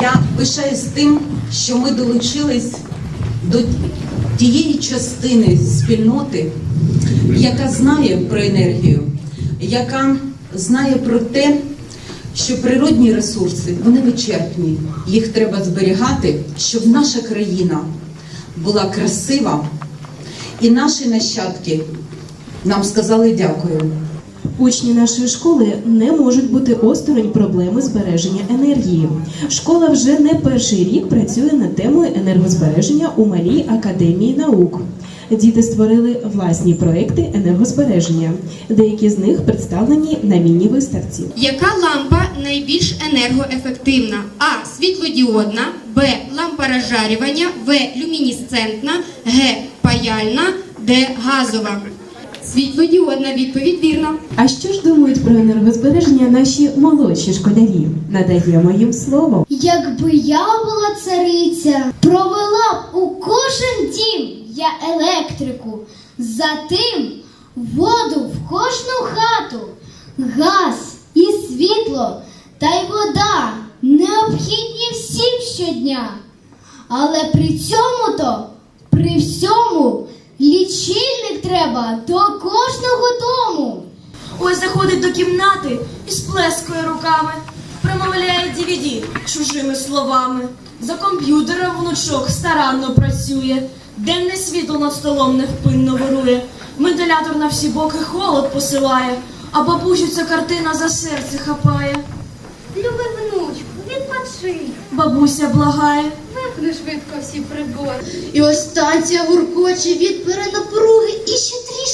Я пишаюсь тим, що ми долучились до тієї частини спільноти, яка знає про енергію, яка знає про те, що природні ресурси вони вичерпні, їх треба зберігати, щоб наша країна була красива, і наші нащадки нам сказали дякую. Учні нашої школи не можуть бути осторонь проблеми збереження енергії. Школа вже не перший рік працює над темою енергозбереження у малій академії наук. Діти створили власні проекти енергозбереження. Деякі з них представлені на міні-виставці. Яка лампа найбільш енергоефективна? А. Світлодіодна, Б. Лампа розжарювання, В. Люмінесцентна, Г. Паяльна, Д. Газова. Світлодіодна відповідь вірна. А що ж думають про енергозбереження наші молодші школярі? Надаємо їм слово. Якби я була цариця, провела б у кожен дім я електрику, затим воду в кожну хату, газ і світло та й вода необхідні всім щодня. Але при цьому то, при всьому, треба до кожного дому. Ось заходить до кімнати і сплескує руками, промовляє DVD чужими словами. За комп'ютером внучок старанно працює, денне світло над столом невпинно вирує, вентилятор на всі боки холод посилає, а бабусю ця картина за серце хапає. Люби внучку, відпочи, Бабуся благає. вимкни швидко всі прибори. І ось станція гуркоче від ще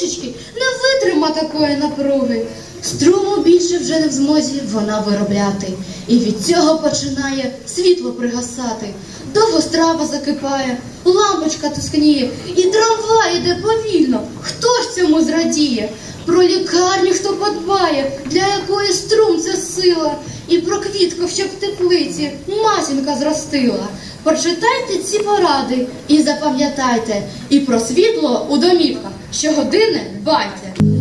трішечки не витрима такої напруги. Струму більше вже не в змозі вона виробляти. І від цього починає світло пригасати. Довго страва закипає, лампочка тускніє, і трамвай іде повільно. Хто ж цьому зрадіє? Про лікарню хто подбає, для якої струм це сила, і про квітку, що в теплиці матінка зростила. Прочитайте ці поради і запам'ятайте, і про світло у домівках щогодини дбайте.